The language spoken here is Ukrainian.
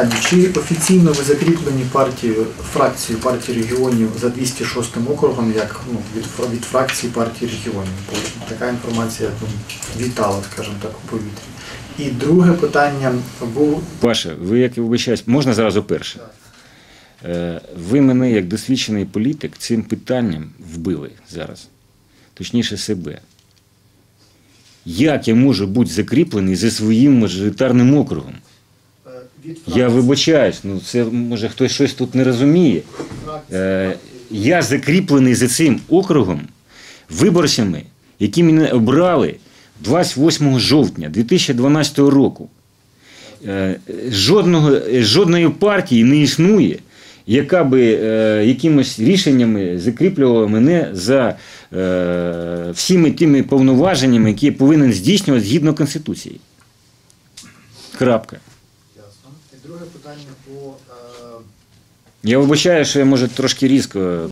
питання. Чи офіційно ви закріплені партією, фракцією партії регіонів за 206 округом, як ну, від, від фракції партії регіонів? Бо така інформація ну, вітала, скажімо так, у повітрі. І друге питання був Паша, ви як і вибачаюсь, можна зразу перше? Е, Ви мене як досвідчений політик цим питанням вбили зараз. Точніше себе. Як я можу бути закріплений за своїм мажоритарним округом? Я вибачаюсь, ну це може хтось щось тут не розуміє. Е, я закріплений за цим округом виборцями, які мене обрали 28 жовтня 2012 року. Е, Жодного, жодної партії не існує, яка би е, якимось рішеннями закріплювала мене за е, всіми тими повноваженнями, які я повинен здійснювати згідно Конституції. Крапка. Друге питання по е, Я вибачаю, що я може трошки різко